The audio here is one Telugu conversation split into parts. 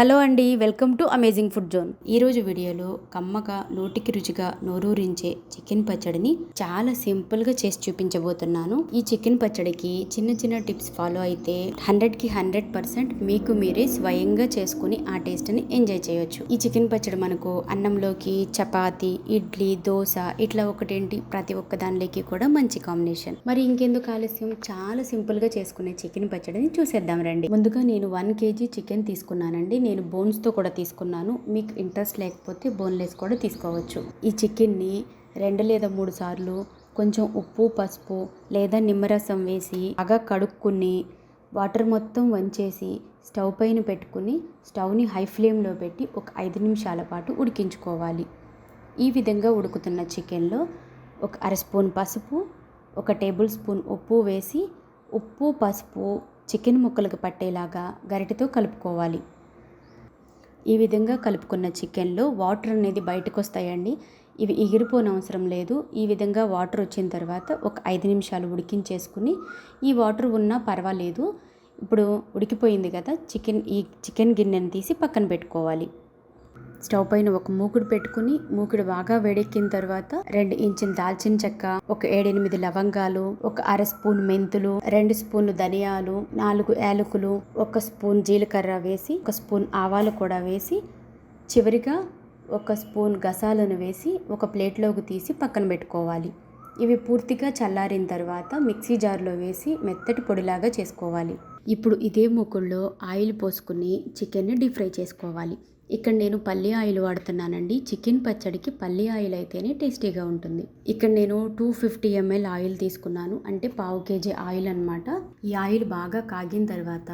హలో అండి welcome to amazing food zone ఈ రోజు వీడియోలో కమ్మగా నోటికి రుచిగా నోరూరించే చికెన్ పచ్చడిని చాలా సింపుల్గా చేసి చూపించబోతున్నాను. ఈ చికెన్ పచ్చడికి చిన్న చిన్న టిప్స్ ఫాలో అయితే హండ్రెడ్కి హండ్రెడ్ పర్సెంట్ మీకు మీరే స్వయంగా చేసుకుని ఆ టేస్ట్ని ఎంజాయ్ చేయొచ్చు. ఈ చికెన్ పచ్చడి మనకు అన్నంలోకి చపాతి ఇడ్లీ దోశ ఇట్లా ఒకటేంటి? ప్రతి ఒక్క దానిలోకి కూడా మంచి కాంబినేషన్. మరి ఇంకెందుకు ఆలస్యం? చాలా సింపుల్గా చేసుకునే చికెన్ పచ్చడిని చూసేద్దాం రండి. ముందుగా నేను వన్ కేజీ చికెన్ తీసుకున్నానండి. నేను బోన్స్తో కూడా తీసుకున్నాను. మీకు ఇంట్రెస్ట్ లేకపోతే బోన్లెస్ కూడా తీసుకోవచ్చు. ఈ చికెన్ని రెండు లేదా మూడు సార్లు కొంచెం ఉప్పు పసుపు లేదా నిమ్మరసం వేసి బాగా కడుక్కుని వాటర్ మొత్తం వంచేసి స్టవ్ పైన పెట్టుకుని స్టవ్ని హై ఫ్లేమ్లో పెట్టి ఒక ఐదు నిమిషాల పాటు ఉడికించుకోవాలి. ఈ విధంగా ఉడుకుతున్న చికెన్లో ఒక అర స్పూన్ పసుపు ఒక టేబుల్ స్పూన్ ఉప్పు వేసి ఉప్పు పసుపు చికెన్ ముక్కలకు పట్టేలాగా గరిటెతో కలుపుకోవాలి. ఈ విధంగా కలుపుకున్న చికెన్లో వాటర్ అనేది బయటకు వస్తాయండి ఇవి ఎగిరిపోని అవసరం లేదు. ఈ విధంగా వాటర్ వచ్చిన తర్వాత ఒక ఐదు నిమిషాలు ఉడికించేసుకుని ఈ వాటర్ ఉన్నా పర్వాలేదు. ఇప్పుడు ఉడికిపోయింది కదా చికెన్ ఈ చికెన్ గిన్నెని తీసి పక్కన పెట్టుకోవాలి. స్టవ్ పైన ఒక మూకుడు పెట్టుకుని మూకుడు బాగా వేడెక్కిన తర్వాత రెండు ఇంచుల దాల్చిన చెక్క ఒక ఏడెనిమిది లవంగాలు ఒక అర స్పూన్ మెంతులు రెండు స్పూన్లు ధనియాలు నాలుగు యాలకులు ఒక స్పూన్ జీలకర్ర వేసి ఒక స్పూన్ ఆవాలు కూడా వేసి చివరిగా ఒక స్పూన్ గసాలను వేసి ఒక ప్లేట్లోకి తీసి పక్కన పెట్టుకోవాలి. ఇవి పూర్తిగా చల్లారిన తర్వాత మిక్సీ జార్లో వేసి మెత్తటి పొడిలాగా చేసుకోవాలి. ఇప్పుడు ఇదే మూకుల్లో ఆయిల్ పోసుకుని చికెన్ని డీప్ ఫ్రై చేసుకోవాలి. ఇక్కడ నేను పల్లి ఆయిల్ వాడుతున్నానండి. చికెన్ పచ్చడికి పల్లి ఆయిల్ అయితేనే టేస్టీగా ఉంటుంది. ఇక్కడ నేను టూ ఫిఫ్టీ ఎంఎల్ ఆయిల్ తీసుకున్నాను. అంటే పావు కేజీ ఆయిల్ అనమాట ఈ ఆయిల్ బాగా కాగిన తర్వాత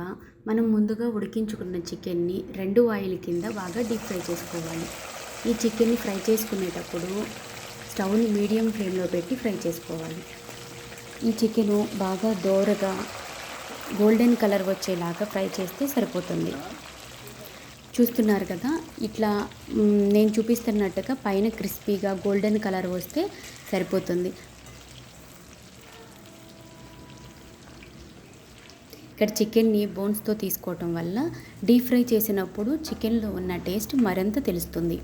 మనం ముందుగా ఉడికించుకున్న చికెన్ని రెండు ఆయిల్ కింద బాగా డీప్ ఫ్రై చేసుకోవాలి. ఈ చికెన్ని ఫ్రై చేసుకునేటప్పుడు స్టవ్ని మీడియం ఫ్లేమ్లో పెట్టి ఫ్రై చేసుకోవాలి. ఈ చికెను బాగా దోరగా గోల్డెన్ కలర్ వచ్చేలాగా ఫ్రై చేస్తే సరిపోతుంది. చూస్తున్నారు కదా ఇట్లా నేను చూపిస్తున్నట్టుగా పైన క్రిస్పీగా గోల్డెన్ కలర్ వస్తే సరిపోతుంది. ఇక్కడ చికెన్ని బోన్స్తో తీసుకోవటం వల్ల డీప్ ఫ్రై చేసినప్పుడు చికెన్లో ఉన్న టేస్ట్ మరింత తెలుస్తుంది.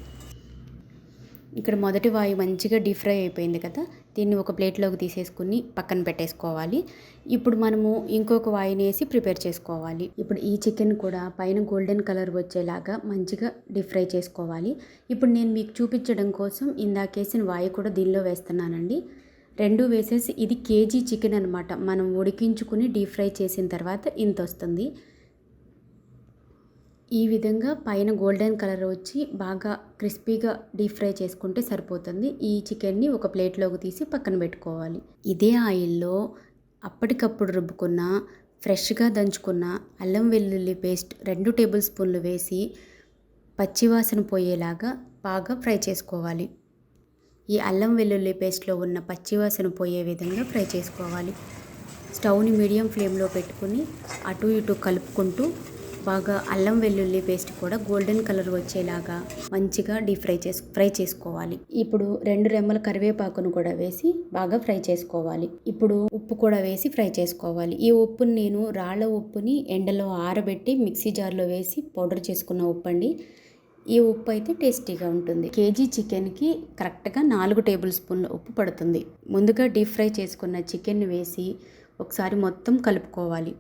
ఇక్కడ మొదటి వాయు మంచిగా డీప్ ఫ్రై అయిపోయింది కదా దీన్ని ఒక ప్లేట్లోకి తీసేసుకుని పక్కన పెట్టేసుకోవాలి. ఇప్పుడు మనము ఇంకొక వాయిని వేసి ప్రిపేర్ చేసుకోవాలి. ఇప్పుడు ఈ చికెన్ కూడా పైన గోల్డెన్ కలర్ వచ్చేలాగా మంచిగా డీప్ ఫ్రై చేసుకోవాలి. ఇప్పుడు నేను మీకు చూపించడం కోసం ఇందాకేసిన వాయి కూడా దీనిలో వేస్తున్నానండి. రెండు వేసేసి ఇది కేజీ చికెన్ అనమాట మనం ఉడికించుకుని డీప్ ఫ్రై చేసిన తర్వాత ఇంత వస్తుంది. ఈ విధంగా పైన గోల్డెన్ కలర్ వచ్చి బాగా క్రిస్పీగా డీప్ ఫ్రై చేసుకుంటే సరిపోతుంది. ఈ చికెన్ని ఒక ప్లేట్లోకి తీసి పక్కన పెట్టుకోవాలి. ఇదే ఆయిల్లో అప్పటికప్పుడు రుబ్బుకున్న ఫ్రెష్గా దంచుకున్న అల్లం వెల్లుల్లి పేస్ట్ రెండు టేబుల్ స్పూన్లు వేసి పచ్చివాసన పోయేలాగా బాగా ఫ్రై చేసుకోవాలి. ఈ అల్లం వెల్లుల్లి పేస్ట్లో ఉన్న పచ్చివాసన పోయే విధంగా ఫ్రై చేసుకోవాలి. స్టవ్ని మీడియం ఫ్లేమ్లో పెట్టుకుని అటు ఇటు కలుపుకుంటూ బాగా అల్లం వెల్లుల్లి పేస్ట్ కూడా గోల్డెన్ కలర్ వచ్చేలాగా మంచిగా డీప్ ఫ్రై చేసు ఫ్రై చేసుకోవాలి. ఇప్పుడు రెండు రెమ్మల కరివేపాకును కూడా వేసి బాగా ఫ్రై చేసుకోవాలి. ఇప్పుడు ఉప్పు కూడా వేసి ఫ్రై చేసుకోవాలి. ఈ ఉప్పుని నేను రాళ్ళ ఉప్పుని ఎండలో ఆరబెట్టి మిక్సీ జార్లో వేసి పౌడర్ చేసుకున్న ఉప్పు అండి ఈ ఉప్పు అయితే టేస్టీగా ఉంటుంది. కేజీ చికెన్కి కరెక్ట్గా నాలుగు టేబుల్ స్పూన్ల ఉప్పు పడుతుంది. ముందుగా డీప్ ఫ్రై చేసుకున్న చికెన్ వేసి ఒకసారి మొత్తం కలుపుకోవాలి.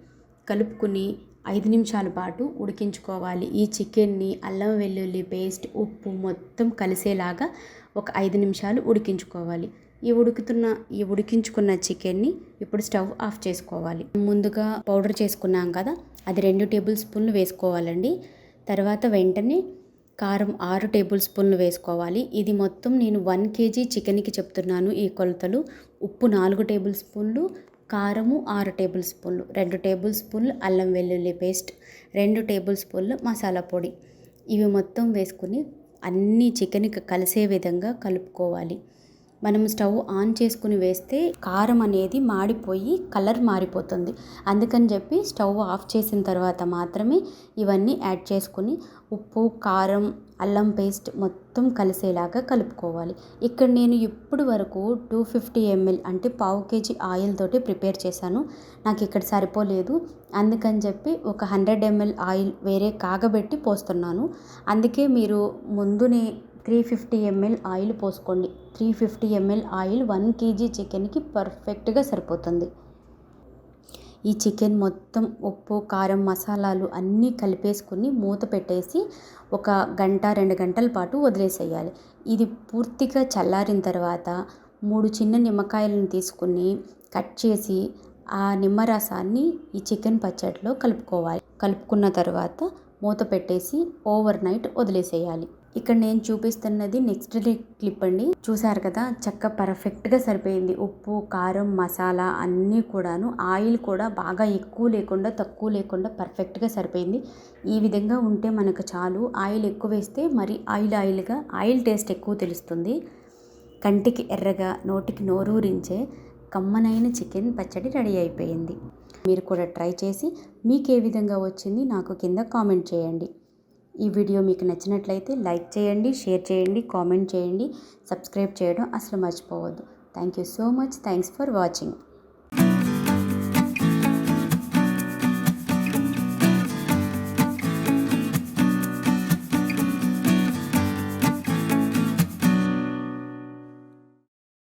కలుపుకుని ఐదు నిమిషాల పాటు ఉడికించుకోవాలి. ఈ చికెన్ని అల్లం వెల్లుల్లి పేస్ట్ ఉప్పు మొత్తం కలిసేలాగా ఒక ఐదు నిమిషాలు ఉడికించుకోవాలి. ఈ ఉడుకుతున్న ఈ ఉడికించుకున్న చికెన్ని ఇప్పుడు స్టవ్ ఆఫ్ చేసుకోవాలి. ముందుగా పౌడర్ చేసుకున్నాం కదా అది రెండు టేబుల్ స్పూన్లు వేసుకోవాలండి. తర్వాత వెంటనే కారం ఆరు టేబుల్ స్పూన్లు వేసుకోవాలి. ఇది మొత్తం నేను వన్ కేజీ చికెన్కి చెప్తున్నాను ఈ కొలతలు. ఉప్పు నాలుగు టేబుల్ స్పూన్లు కారము ఆరు టేబుల్ స్పూన్లు రెండు టేబుల్ స్పూన్లు అల్లం వెల్లుల్లి పేస్ట్ రెండు టేబుల్ స్పూన్లు మసాలా పొడి. ఇవి మొత్తం వేసుకుని అన్ని చికెన్కి కలిసే విధంగా కలుపుకోవాలి. మనం స్టవ్ ఆన్ చేసుకుని వేస్తే కారం అనేది మాడిపోయి కలర్ మారిపోతుంది. అందుకని చెప్పి స్టవ్ ఆఫ్ చేసిన తర్వాత మాత్రమే ఇవన్నీ యాడ్ చేసుకుని ఉప్పు కారం అల్లం పేస్ట్ మొత్తం కలిసేలాగా కలుపుకోవాలి. ఇక్కడ నేను ఇప్పుడు వరకు టూ ఫిఫ్టీ ఎంఎల్ అంటే పావు కేజీ ఆయిల్ తోటి ప్రిపేర్ చేశాను. నాకు ఇక్కడ సరిపోలేదు. అందుకని చెప్పి ఒక హండ్రెడ్ ఎంఎల్ ఆయిల్ వేరే కాగబెట్టి పోస్తున్నాను. అందుకే మీరు ముందునే త్రీ ఫిఫ్టీ ఎంఎల్ ఆయిల్ పోసుకోండి. Three fifty ML oil one KG చికెన్కి పర్ఫెక్ట్గా సరిపోతుంది. ఈ చికెన్ మొత్తం ఉప్పు కారం మసాలాలు అన్నీ కలిపేసుకుని మూత పెట్టేసి ఒక గంట రెండు గంటల పాటు వదిలేసేయాలి. ఇది పూర్తిగా చల్లారిన తర్వాత మూడు చిన్న నిమ్మకాయలను తీసుకుని కట్ చేసి ఆ నిమ్మరసాన్ని ఈ చికెన్ పచ్చడిలో కలుపుకోవాలి. కలుపుకున్న తర్వాత మూత పెట్టేసి ఓవర్ నైట్ వదిలేసేయాలి. ఇక్కడ నేను చూపిస్తున్నది నెక్స్ట్ డే క్లిప్ అండి. చూసారు కదా చక్క పర్ఫెక్ట్గా సరిపోయింది. ఉప్పు కారం మసాలా అన్నీ కూడాను. ఆయిల్ కూడా బాగా ఎక్కువ లేకుండా తక్కువ లేకుండా పర్ఫెక్ట్గా సరిపోయింది. ఈ విధంగా ఉంటే మనకు చాలు. ఆయిల్ ఎక్కువ వేస్తే మరి ఆయిల్ ఆయిల్గా ఆయిల్ టేస్ట్ ఎక్కువ తెలుస్తుంది. కంటికి ఎర్రగా నోటికి నోరూరించే కమ్మనైన చికెన్ పచ్చడి రెడీ అయిపోయింది. మీరు కూడా ట్రై చేసి మీకు ఏ విధంగా వచ్చింది నాకు కింద కామెంట్ చేయండి. ఈ వీడియో మీకు నచ్చినట్లయితే లైక్ చేయండి షేర్ చేయండి కామెంట్ చేయండి సబ్స్క్రైబ్ చేయడం అసలు మర్చిపోవద్దు. Thank you so much thanks for watching